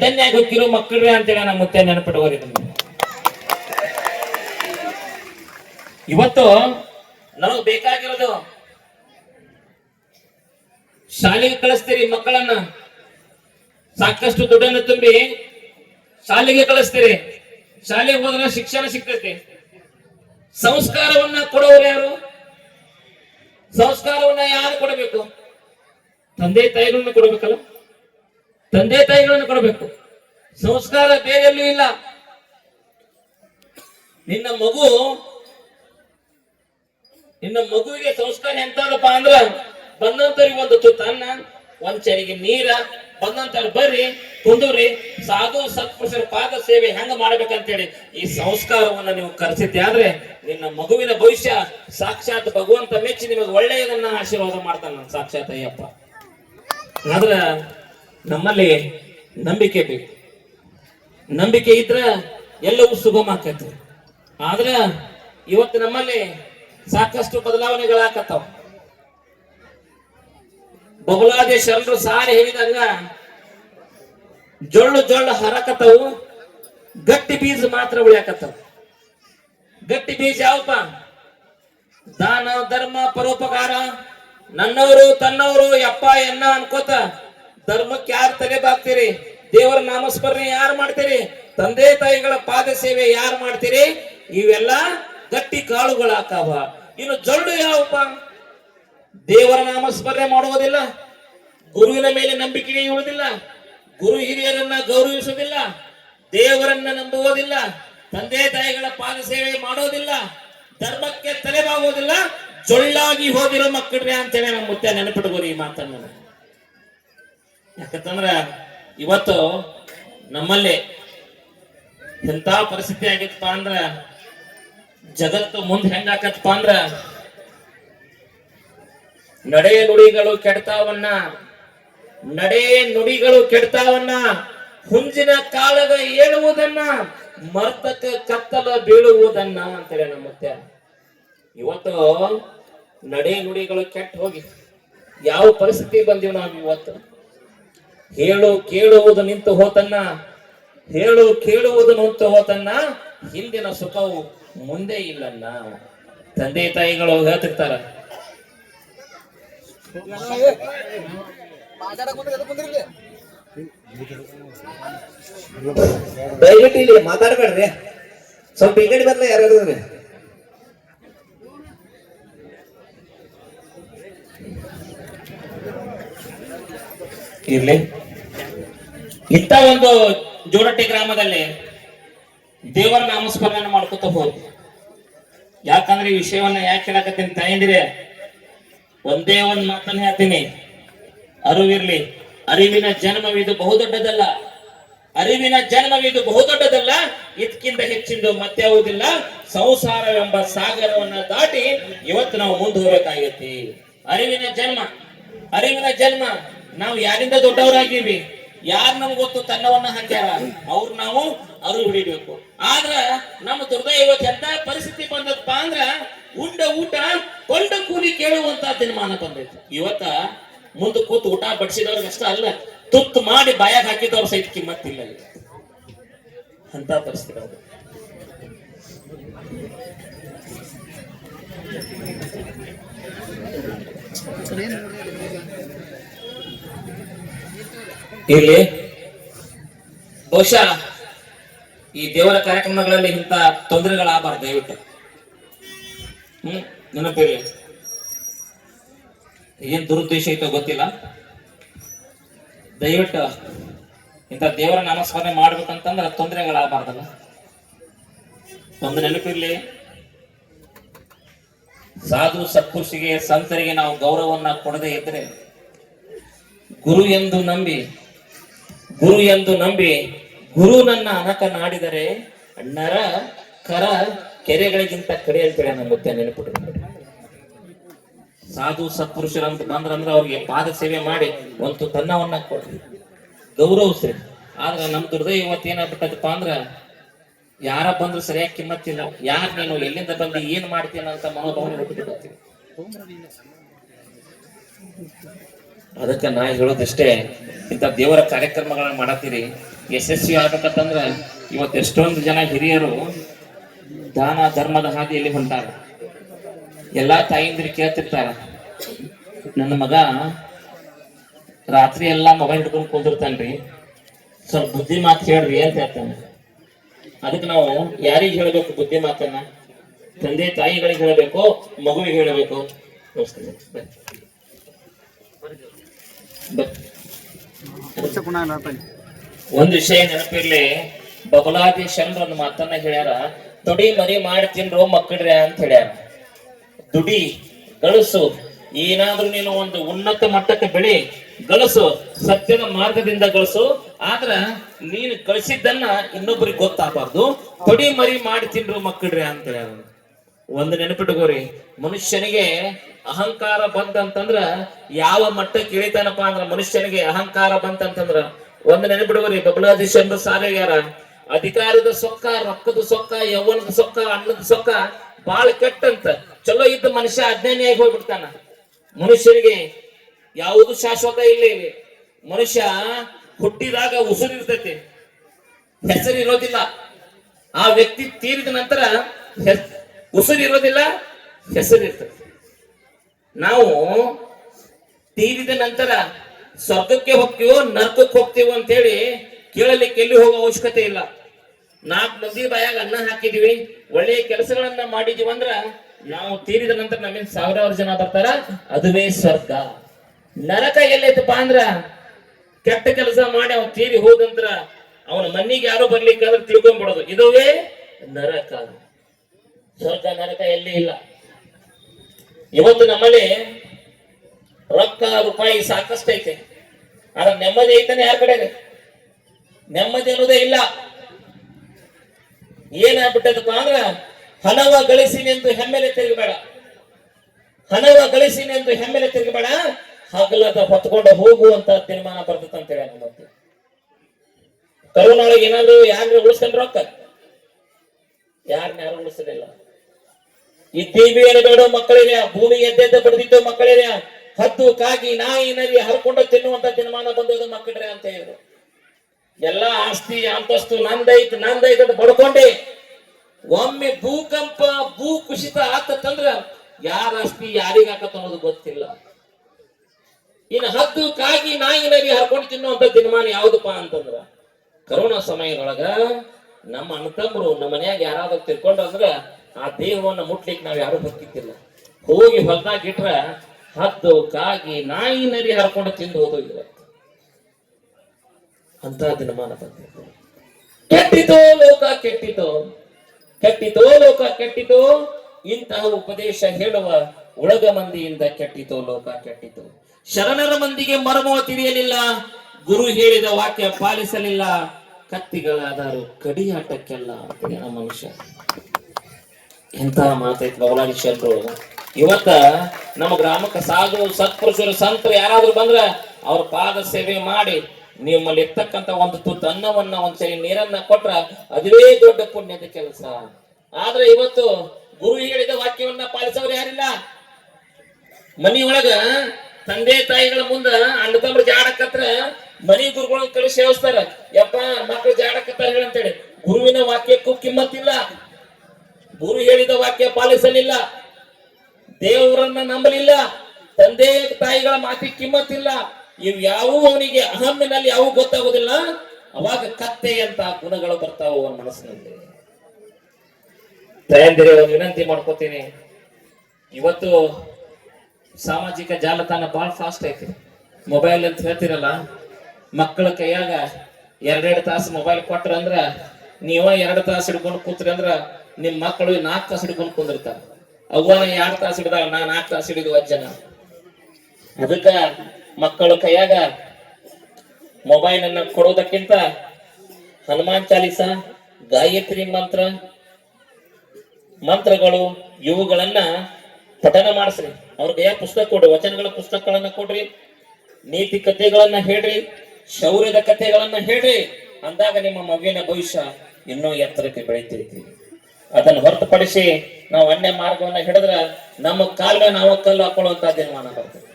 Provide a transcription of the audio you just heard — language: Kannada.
ಧನ್ಯ ಗೊತ್ತಿರೋ ಮಕ್ಕಳೇ ಅಂತೇಳಿ ನಮ್ಮ ಮುತ್ತೆ ನೆನಪಿಟ್ಕೋರಿ ನಮ್ಗೆ. ಇವತ್ತು ನಮಗ್ ಬೇಕಾಗಿರೋದು ಶಾಲೆಗೆ ಕಳಿಸ್ತೀರಿ ಮಕ್ಕಳನ್ನ. ಸಾಕಷ್ಟು ದುಡ್ಡನ್ನು ತುಂಬಿ ಶಾಲೆಗೆ ಕಳಿಸ್ತೀರಿ. ಶಾಲೆಗೆ ಹೋದ್ರೆ ಶಿಕ್ಷಣ ಸಿಗ್ತೈತಿ. ಸಂಸ್ಕಾರವನ್ನ ಕೊಡೋರು ಯಾರು? ಸಂಸ್ಕಾರವನ್ನ ಯಾರು ಕೊಡಬೇಕು? ತಂದೆ ತಾಯಿಗಳನ್ನ ಕೊಡಬೇಕಲ್ಲ? ತಂದೆ ತಾಯಿಗಳನ್ನು ಕೊಡಬೇಕು. ಸಂಸ್ಕಾರ ಬೇರೆಲ್ಲೂ ಇಲ್ಲ. ನಿನ್ನ ಮಗು, ನಿನ್ನ ಮಗುವಿಗೆ ಸಂಸ್ಕಾರ ಎಂತದಪ್ಪ ಅಂದ್ರ, ಬಂದಂತವ್ರಿಗೆ ಒಂದು ತುತ್ತ ಅನ್ನ, ಒಂದ್ ಚರಿಗೆ ನೀರ, ಬಂದಂತವ್ರು ಬರ್ರಿ, ಕುಂದೂರಿ, ಸಾಧು ಸತ್ಪುರುಷರ ಪಾದ ಸೇವೆ ಹೆಂಗ ಮಾಡ್ಬೇಕಂತೇಳಿ ಈ ಸಂಸ್ಕಾರವನ್ನ ನೀವು ಕರೆಸಿದ್ದೆ ಆದ್ರೆ ನಿನ್ನ ಮಗುವಿನ ಭವಿಷ್ಯ ಸಾಕ್ಷಾತ್ ಭಗವಂತ ಮೆಚ್ಚಿ ನಿಮಗೆ ಒಳ್ಳೆಯದನ್ನ ಆಶೀರ್ವಾದ ಮಾಡ್ತಾನ ಸಾಕ್ಷಾತ್ ಅಯ್ಯಪ್ಪ. ಆದ್ರ ನಮ್ಮಲ್ಲಿ ನಂಬಿಕೆ ಬೇಕು. ನಂಬಿಕೆ ಇದ್ರ ಎಲ್ಲವೂ ಸುಗಮ ಆಕೈತಿ ಆದ್ರ ಇವತ್ತು ನಮ್ಮಲ್ಲಿ ಸಾಕಷ್ಟು ಬದಲಾವಣೆಗಳಾಕತ್ತಾವ. ಬಬಲಾದಿ ಶರಣರು ಸಾರಿ ಹೇಳಿದಾಗ ಜೊಳ್ಳು ಜೊಳ್ಳು ಹರಕತ್ತವು, ಗಟ್ಟಿ ಬೀಜ ಮಾತ್ರ ಉಳಿಯಾಕತ್ತವ. ಗಟ್ಟಿ ಬೀಜ ಯಾವಪ್ಪ? ದಾನ, ಧರ್ಮ, ಪರೋಪಕಾರ, ನನ್ನವರು ತನ್ನವರು ಯಪ್ಪ ಎನ್ನ ಅನ್ಕೋತ ಧರ್ಮಕ್ಕೆ ಯಾರು ತಲೆ ಬಾಗ್ತೀರಿ? ದೇವರ ನಾಮಸ್ಮರಣೆ ಯಾರು ಮಾಡ್ತೀರಿ? ತಂದೆ ತಾಯಿಗಳ ಪಾದ ಸೇವೆ ಯಾರು ಮಾಡ್ತೀರಿ? ಇವೆಲ್ಲ ಗಟ್ಟಿ ಕಾಳುಗಳಾಕಾವ. ಇನ್ನು ಜೊಳ್ಳು ಯಾವಪ್ಪ? ದೇವರ ನಾಮಸ್ಮರಣೆ ಮಾಡುವುದಿಲ್ಲ ಗುರುವಿನ ಮೇಲೆ ನಂಬಿಕೆ ಇರುವುದಿಲ್ಲ ಗುರು ಹಿರಿಯರನ್ನ ಗೌರವಿಸುವುದಿಲ್ಲ. ದೇವರನ್ನ ನಂಬುವುದಿಲ್ಲ. ತಂದೆ ತಾಯಿಗಳ ಪಾದ ಸೇವೆ ಮಾಡೋದಿಲ್ಲ. ಧರ್ಮಕ್ಕೆ ತಲೆಬಾಗುವುದಿಲ್ಲ ಜೊಳ್ಳಾಗಿ ಹೋಗಿರೋ ಮಕ್ಕಳ್ರಿ ಅಂತೇಳಿ ನಮ್ಮ ಮುತ್ತೆ ನೆನಪಿಡ್ಬೋದು ಈ ಮಾತನ್ನ. ಯಾಕಂತಂದ್ರ ಇವತ್ತು ನಮ್ಮಲ್ಲಿ ಎಂತ ಪರಿಸ್ಥಿತಿ ಆಗಿತ್ತಪ್ಪ ಅಂದ್ರ ಜಗತ್ತು ಮುಂದೆ ಹೆಂಗಾಕತ್ತಪ್ಪ ಅಂದ್ರ ನಡೆ ನುಡಿಗಳು ಕೆಡ್ತಾವನ್ನ, ನಡೆ ನುಡಿಗಳು ಕೆಡ್ತಾವನ್ನ, ಹುಂಜಿನ ಕಾಲದ ಏಳುವುದನ್ನ, ಮರ್ತಕ ಕತ್ತಲ ಬೀಳುವುದನ್ನ ಅಂತೇಳಿ ನಮ್ಮ ಇವತ್ತು ನಡೆ ನುಡಿಗಳು ಕೆಟ್ಟ ಹೋಗಿ. ಯಾವ ಪರಿಸ್ಥಿತಿ ಬಂದೀವಿ ನಾವು ಇವತ್ತು? ಹೇಳು, ಕೇಳುವುದು ನಿಂತು ಹೋತನ್ನ. ಹೇಳು, ಕೇಳುವುದು ನಿಂತು ಹೋತನ್ನ. ಹಿಂದಿನ ಸುಖವು ಮುಂದೆ ಇಲ್ಲನ್ನ. ತಂದೆ, ತಾಯಿಗಳು ಹೇಳ್ತಿರ್ತಾರ. ದಯವಿಟ್ಟು ಇಲ್ಲಿ ಮಾತಾಡ್ಬೇಡ್ರಿ. ಸ್ವಲ್ಪ ಈ ಕಡೆ ಬರ್ಲ ಯಾರು ಇರ್ಲಿ. ಇಂಥ ಒಂದು ಜೋಡಟ್ಟಿ ಗ್ರಾಮದಲ್ಲಿ ದೇವರ ನಾಮಸ್ಮರಣೆ ಮಾಡ್ಕೊತ ಹೋದ್ ಯಾಕಂದ್ರೆ ಈ ವಿಷಯವನ್ನ ಯಾಕೆ ಹೇಳಕತ್ತೀನಿ ತಾಯಂದಿರೆ, ಒಂದೇ ಒಂದ್ ಮಾತನ್ನ ಹೇಳ್ತೀನಿ. ಅರಿವಿರ್ಲಿ ಅರಿವಿನ ಜನ್ಮವಿದು ಬಹುದೊಡ್ಡದಲ್ಲ ಅರಿವಿನ ಜನ್ಮವಿದು ಬಹುದೊಡ್ಡದಲ್ಲ ಇದಕ್ಕಿಂತ ಹೆಚ್ಚಿಂದು ಮತ್ಯಾವುದಿಲ್ಲ ಸಂಸಾರವೆಂಬ ಸಾಗರವನ್ನ ದಾಟಿ ಇವತ್ತು ನಾವು ಮುಂದೆ ಅರಿವಿನ ಜನ್ಮ. ಅರಿವಿನ ಜನ್ಮ. ನಾವು ಯಾರಿಂದ ದೊಡ್ಡವರಾಗಿವಿ ಯಾರು ನಮ್ಗೆ ಗೊತ್ತು? ತನ್ನವನ್ನ ಹಾಕ್ಯಾರ ಅವ್ರ ನಾವು ಅರು ಹಿಡಿಬೇಕು. ಆದ್ರ ನಮ್ಮ ದುರ್ದೈವ ಎಂತ ಪರಿಸ್ಥಿತಿ ಬಂದಪ್ಪ ಅಂದ್ರ ಉಂಡ ಊಟ ಕೊಂಡ ಕೂಲಿ ಕೇಳುವಂತ ದಿನಮಾನ ಬಂದೈತಿ. ಇವತ್ತ ಮುಂದೆ ಕೂತು ಊಟ ಬಡಿಸಿದವ್ರಿಗೆ ಅಷ್ಟ ಅಲ್ಲ, ತುತ್ತು ಮಾಡಿ ಬಾಯಾಗ ಹಾಕಿದವ್ರ ಸಹಿತ ಕಿಮ್ಮತ್ತಿಲ್ಲ. ಅಂತ ಪರಿಸ್ಥಿತಿ ಅದು ಇಲ್ಲಿ ಬಹುಶಃ ಈ ದೇವರ ಕಾರ್ಯಕ್ರಮಗಳಲ್ಲಿ ಇಂಥ ತೊಂದರೆಗಳಾಗಬಾರ್ದು ದಯವಿಟ್ಟು. ಹ್ಮ್, ನೆನಪಿರ್ಲಿ. ಏನ್ ದುರುದ್ದೇಶ ಐತೋ ಗೊತ್ತಿಲ್ಲ. ದಯವಿಟ್ಟು ಇಂಥ ದೇವರ ನಾಮಸ್ಮರಣೆ ಮಾಡ್ಬೇಕಂತಂದ್ರೆ ತೊಂದರೆಗಳಾಗಬಾರ್ದಲ್ಲ ಒಂದು ನೆನಪಿರ್ಲಿ. ಸಾಧು ಸತ್ಪುರುಷಿಗೆ ಸಂತರಿಗೆ ನಾವು ಗೌರವನ್ನ ಕೊಡದೇ ಇದ್ರೆ ಗುರು ಎಂದು ನಂಬಿ ಗುರು ಎಂದು ನಂಬಿ ಗುರು ನನ್ನ ಅನಕ ನಾಡಿದರೆ ನರ ಕರ ಕೆರೆಗಳಿಗಿಂತ ಕಡೆ ಅಂತೇಳಿ ನನ್ನ ಮುತ್ತೆ ನೆನಪಿಟ್ಟು ಸಾಧು ಸತ್ಪುರುಷರಂತ ಬಂದ್ರಂದ್ರೆ ಅವ್ರಿಗೆ ಪಾದ ಸೇವೆ ಮಾಡಿ ಒಂದು ತನ್ನವನ್ನ ಕೊಡ್ರಿ. ಗೌರವಿಸ್ರಿ ಆದ್ರೆ ನಮ್ ದುರ್ದೈ ಇವತ್ತು ಏನಾಗ್ಬಿಟ್ಟದಪ್ಪ ಅಂದ್ರ ಯಾರ ಬಂದ್ರು ಸರಿಯಾಗಿ ಕಿಮ್ಮತ್ತಿಲ್ಲ ಯಾರ ನೀನು ಎಲ್ಲಿಂದ ಬಂದು, ಏನ್ ಮಾಡ್ತೀನ ಅಂತ ಮನೋಭಾವನೆ ಹುಟ್ಟಿಬಿಟ್ಟಿರ್ತೀವಿ ಅದಕ್ಕೆ ನಾ ಹೇಳೋದಿಷ್ಟೇ ಇಂಥ ದೇವರ ಕಾರ್ಯಕ್ರಮಗಳನ್ನ ಮಾಡತ್ತೀರಿ. ಯಶಸ್ವಿ ಆಗ್ಬೇಕಂತಂದ್ರೆ ಇವತ್ತು ಎಷ್ಟೊಂದು ಜನ ಹಿರಿಯರು ದಾನ, ಧರ್ಮದ ಹಾದಿಯಲ್ಲಿ ಹೊಂಟಾರ. ಎಲ್ಲಾ ತಾಯಿಂದ್ರಿ ಕೇಳ್ತಿರ್ತಾರ. ನನ್ನ ಮಗ ರಾತ್ರಿ ಎಲ್ಲ ಮೊಬೈಲ್ ಹಿಡ್ಕೊಂಡು ಕುಂದಿರ್ತಾನ್ರಿ. ಸ್ವಲ್ಪ ಬುದ್ಧಿ ಮಾತು ಹೇಳ್ರಿ ಅಂತ ಹೇಳ್ತಾನೆ. ಅದಕ್ಕೆ ನಾವು ಯಾರಿಗೆ ಹೇಳಬೇಕು ಬುದ್ಧಿ ಮಾತನ್ನ? ತಂದೆ ತಾಯಿಗಳಿಗೆ ಹೇಳಬೇಕು, ಮಗುವಿಗೆ ಹೇಳಬೇಕು? ತೋರಿಸ್ತೀನಿ. ಒಂದು ವಿಷಯ ನೆನಪಿರ್ಲಿ, ಬಬಲಾದಿ ಒಂದು ಮಾತನ್ನ ಹೇಳ್ಯಾರ ತೊಡಿ ಮರಿ ಮಾಡಿ ತಿನ್ರೋ ಮಕ್ಕಳ್ರೆ ಅಂತ ಹೇಳ್ಯಾರ. ದುಡಿ, ಗಳಿಸು. ಏನಾದ್ರೂ ನೀನು ಒಂದು ಉನ್ನತ ಮಟ್ಟಕ್ಕೆ ಬೆಳಿ, ಗಳಿಸು. ಸತ್ಯದ ಮಾರ್ಗದಿಂದ ಗಳಿಸು. ಆದ್ರ ನೀನು ಗಳಿಸಿದ್ದನ್ನ ಇನ್ನೊಬ್ಬರಿಗೆ ಗೊತ್ತಾಗಬಾರ್ದು. ತೊಡಿ ಮರಿ ಮಾಡಿ ತಿನ್ರು ಮಕ್ಕಳ್ರೆ ಅಂತ ಹೇಳ್ಯಾರ. ಒಂದು ನೆನಪಿಟ್ಕೋರಿ, ಮನುಷ್ಯನಿಗೆ ಅಹಂಕಾರ ಬಂತಂತಂದ್ರ ಯಾವ ಮಟ್ಟಕ್ಕೆ ಇಳಿತಾನಪ್ಪ ಅಂದ್ರ ಮನುಷ್ಯನಿಗೆ ಅಹಂಕಾರ ಬಂತಂತಂದ್ರ ಒಂದು ನೆನಪಿಟ್ಕೋರಿ ಎಂಬ ಸಾರ್ಯಾರ ಅಧಿಕಾರದ ಸೊಕ್ಕ, ರೊಕ್ಕದ ಸೊಕ್ಕ, ಯೌವನದ ಸೊಕ್ಕ, ಅನ್ನದ ಸೊಕ್ಕ ಬಾಳ ಕೆಟ್ಟಂತ. ಚಲೋ ಇದ್ದ ಮನುಷ್ಯ ಅಜ್ಞಾನಿಯಾಗಿ ಹೋಗ್ಬಿಡ್ತಾನ. ಮನುಷ್ಯರಿಗೆ ಯಾವುದು ಶಾಶ್ವತ ಇಲ್ಲ ಇಲ್ಲಿ ಮನುಷ್ಯ ಹುಟ್ಟಿದಾಗ ಉಸಿರಿರ್ತೈತಿ ಹೆಸರು ಇರೋದಿಲ್ಲ. ಆ ವ್ಯಕ್ತಿ ತೀರಿದ ನಂತರ ಹೆಸ್- ಉಸಿರು ಇರೋದಿಲ್ಲ, ಹೆಸರು ಇರ್ತದೆ ನಾವು ತೀರಿದ ನಂತರ ಸ್ವರ್ಗಕ್ಕೆ ಹೋಗ್ತೀವೋ, ನರ್ಕಕ್ಕೆ ಹೋಗ್ತೀವೋ ಅಂತೇಳಿ ಕೇಳಲಿಕ್ಕೆ ಎಲ್ಲಿ ಹೋಗೋ ಅವಶ್ಯಕತೆ ಇಲ್ಲ. ನಾಲ್ಕು ಮಂದಿ ಬಾಯಾಗ ಅನ್ನ ಹಾಕಿದೀವಿ. ಒಳ್ಳೆಯ ಕೆಲಸಗಳನ್ನ ಮಾಡಿದೀವಿ ಅಂದ್ರ ನಾವು ತೀರಿದ ನಂತರ ನಮ್ಮಿಂದ ಸಾವಿರಾರು ಜನ ಬರ್ತಾರ. ಅದುವೇ ಸ್ವರ್ಗ. ನರಕ ಎಲ್ಲೈತಪ್ಪ ಅಂದ್ರ ಕೆಟ್ಟ ಕೆಲಸ ಮಾಡಿ ಅವ್ನು ತೀರಿ ಹೋದಂತ್ರ ಅವನ ಮನ್ನಿಗೆ ಯಾರು ಬರ್ಲಿಕ್ಕೆ ಆದ್ರೆ ತಿಳ್ಕೊಂಡ್ಬಿಡೋದು ಇದುವೇ ನರಕ. ಸ್ವರ್ಗ, ನರಕ ಎಲ್ಲಿ ಇಲ್ಲ. ಇವತ್ತು ನಮ್ಮಲ್ಲಿ ರೊಕ್ಕ ರೂಪಾಯಿ ಸಾಕಷ್ಟು ಐತೆ. ಆದ್ರೆ ನೆಮ್ಮದಿ ಐತಾನೆ ಯಾರ ಕಡೆ ನೆಮ್ಮದಿ ಅನ್ನೋದೇ ಇಲ್ಲ. ಏನಾಗ್ಬಿಟ್ಟದಪ್ಪ ಅಂದ್ರ ಹಣವ ಗಳಿಸಿನಿ ಎಂದು ಹೆಮ್ಮೆಲೆ ತಿರುಗಬೇಡ. ಹಣವ ಗಳಿಸಿನಿ ಎಂದು ಹೆಮ್ಮೆಲೆ ತಿರುಗಬೇಡ. ಹಗಲದ ಹೊತ್ಕೊಂಡು ಹೋಗುವಂತ ತೀರ್ಮಾನ ಬರ್ತದೆ ಅಂತ ಹೇಳಿ ಮತ್ತೆ ಕರೋನೊಳಗೆ ಏನಾದ್ರು ಯಾರು ಉಳಿಸ್ಕೊಂಡ್ರೆ ರೊಕ್ಕ? ಯಾರನ್ನ ಯಾರು ಉಳಿಸಲಿಲ್ಲ ಇದ್ದೀವಿ ಬೇಡೋ ಮಕ್ಕಳಿಲ್ಲ ಭೂಮಿ ಎದ್ದೆದ್ದ ಬಡಿದಿದ್ದು ಮಕ್ಕಳಿಲ್ಲ ಹದ್ದು ಕಾಗಿ ನಾಯಿ ನರಿ ಹರ್ಕೊಂಡು ತಿನ್ನುವಂತ ದಿನಮಾನ ಬಂದದ್ದು ಮಕ್ಕಳ್ರೆ ಅಂತ ಹೇಳಿದ್ರು. ಎಲ್ಲಾ ಆಸ್ತಿ ಅಂತಸ್ತು ನಂದೈತು ನಂದೈತ್ ಬಡ್ಕೊಂಡೆ. ಒಮ್ಮೆ ಭೂಕಂಪ, ಭೂ ಕುಸಿತ ಆತಂದ್ರ ಯಾರ ಆಸ್ತಿ ಯಾರಿಗ ಅನ್ನೋದು ಗೊತ್ತಿಲ್ಲ. ಇನ್ನು ಹದ್ದು ಕಾಗಿ ನಾಯಿ ನರಿ ಹರ್ಕೊಂಡು ತಿನ್ನುವಂತ ದಿನಮಾನ ಯಾವ್ದಪ್ಪ ಅಂತಂದ್ರ, ಕರೋನಾ ಸಮಯದೊಳಗ ನಮ್ಮ ಅಣ್ಣತಮ್ಮರು ನಮ್ಮ ಮನ್ಯಾಗ ಯಾರಾದ್ರೂ ತಿಳ್ಕೊಂಡ್ರ ಆ ದೇಹವನ್ನ ಮುಟ್ಲಿಕ್ಕೆ ನಾವು ಯಾರು ಬರ್ತಿದ್ದಿಲ್ಲ ಹೋಗಿ ಹೊಲದಾಗ ಇಟ್ರ ಹದ್ದು, ಕಾಗಿ, ನಾಯಿ ನರಿ ಹರ್ಕೊಂಡು ತಿಂದು ಹೋದೋಗಿಲ್ಲ ಅಂತ ದಿನಮಾನ ಬಂದಿತ್ತು ಕೆಟ್ಟಿತೋ ಲೋಕ, ಕೆಟ್ಟಿತೋ. ಕೆಟ್ಟಿತೋ ಲೋಕ, ಕೆಟ್ಟಿತೋ. ಇಂತಹ ಉಪದೇಶ ಹೇಳುವ ಉಳಗ ಮಂದಿಯಿಂದ ಕೆಟ್ಟಿತೋ ಲೋಕ, ಕೆಟ್ಟಿತು. ಶರಣರ ಮಂದಿಗೆ ಮರ್ಮವ ತಿಳಿಯಲಿಲ್ಲ. ಗುರು ಹೇಳಿದ ವಾಕ್ಯ ಪಾಲಿಸಲಿಲ್ಲ. ಕತ್ತಿಗಳಾದರೂ ಕಡಿಯಾಟಕ್ಕೆಲ್ಲ ಮನುಷ್ಯ. ಎಂತ ಮಾತೈತಿ ಬಗಲಾಗಿ ಕ್ಷೇತ್ರ ಇವತ್ತ ನಮ್ಮ ಗ್ರಾಮಕ್ಕೆ ಸಾಧು ಸತ್ಪುರುಷರು, ಸಂತರು ಯಾರಾದ್ರೂ ಬಂದ್ರ ಅವ್ರ ಪಾದ ಸೇವೆ ಮಾಡಿ ನಿಮ್ಮಲ್ಲಿ ಇರ್ತಕ್ಕಂತ ಒಂದು ತುತ್ತು ಅನ್ನವನ್ನ ಒಂದ್ಸರಿ ನೀರನ್ನ ಕೊಟ್ರ ಅದುವೇ ದೊಡ್ಡ ಪುಣ್ಯದ ಕೆಲಸ. ಆದ್ರೆ ಇವತ್ತು ಗುರು ಹೇಳಿದ ವಾಕ್ಯವನ್ನ ಪಾಲಿಸೋರು ಯಾರಿಲ್ಲ? ಮನಿಯೊಳಗ ತಂದೆ ತಾಯಿಗಳ ಮುಂದ ಅಣ್ಣ ತಮ್ಮ ಜಾಡಕತ್ರ ಮನಿ ಗುರುಗಳನ್ನ ಕಳಿಸಿ ಸೇವಿಸ್ತಾರ. ಯಪ್ಪ ಮಕ್ಕಳು ಜಾಡಕತ್ತಾರ ಹೇಳಂತೇಳಿ ಗುರುವಿನ ವಾಕ್ಯಕ್ಕೂ ಕಿಮ್ಮತ್ತಿಲ್ಲ. ಗುರು ಹೇಳಿದ ವಾಕ್ಯ ಪಾಲಿಸಲಿಲ್ಲ. ದೇವರನ್ನ ನಂಬಲಿಲ್ಲ. ತಂದೆ ತಾಯಿಗಳ ಮಾತಿ ಕಿಮ್ಮತ್ತಿಲ್ಲ. ಇವ್ ಯಾವೂ ಅವನಿಗೆ ಅಹಮ್ಮಿನಲ್ಲಿ ಯಾವೂ ಗೊತ್ತಾಗೋದಿಲ್ಲ ಅವಾಗ ಕತ್ತೆ ಅಂತ ಗುಣಗಳು ಬರ್ತಾವ ಅವನ ಮನಸ್ಸಿನಲ್ಲಿ. ದಯಂದಿರಿ ಒಂದು ವಿನಂತಿ ಮಾಡ್ಕೋತೀನಿ. ಇವತ್ತು ಸಾಮಾಜಿಕ ಜಾಲತಾಣ ಬಹಳ ಫಾಸ್ಟ್ ಐತಿ. ಮೊಬೈಲ್ ಅಂತ ಹೇಳ್ತಿರಲ್ಲ, ಮಕ್ಕಳ ಕೈಯಾಗ ಎರಡೆರಡು ತಾಸು ಮೊಬೈಲ್ ಕೊಟ್ರ ಅಂದ್ರ ನೀವ ಎರಡು ತಾಸು ಹಿಡ್ಕೊಂಡು ಕೂತ್ರಿ ಅಂದ್ರ ನಿಮ್ ಮಕ್ಕಳು ನಾಲ್ಕು ತಾಸು ಹಿಡ್ಕೊಂಡು ಕುಂದಿರ್ತಾರ. ಅವ್ವನ ಎರಡು ತಾಸು ಹಿಡಿದಾಗ ನಾ ನಾಲ್ಕು ತಾಸು ಹಿಡಿದು ಅಜ್ಜನ ಅದಕ್ಕ ಮಕ್ಕಳು ಕೈಯಾಗ ಮೊಬೈಲ್ ಅನ್ನ ಕೊಡೋದಕ್ಕಿಂತ ಹನುಮಾನ್ ಚಾಲಿಸ, ಗಾಯತ್ರಿ ಮಂತ್ರ, ಮಂತ್ರಗಳು ಇವುಗಳನ್ನ ಪಠನ ಮಾಡಿಸ್ರಿ. ಅವ್ರಿಗೆ ಪುಸ್ತಕ ಕೊಡ್ರಿ, ವಚನಗಳ ಪುಸ್ತಕಗಳನ್ನ ಕೊಡ್ರಿ, ನೀತಿ ಕಥೆಗಳನ್ನ ಹೇಳ್ರಿ, ಶೌರ್ಯದ ಕಥೆಗಳನ್ನ ಹೇಳ್ರಿ. ಅಂದಾಗ ನಿಮ್ಮ ಮಗುವಿನ ಭವಿಷ್ಯ ಇನ್ನೂ ಎತ್ತರಕ್ಕೆ ಬೆಳಿತಿರ್ತೀವಿ ಅದನ್ನು ಹೊರತುಪಡಿಸಿ ನಾವು ಅನ್ಯ ಮಾರ್ಗವನ್ನ ಹಿಡಿದ್ರೆ ನಮ್ಮ ಕಾಲ್ಗೆ ನಾವು ಕಲ್ಲು ಹಾಕೊಳ್ಳುವಂತ ದಿನಮಾನ ಬರ್ತದೆ.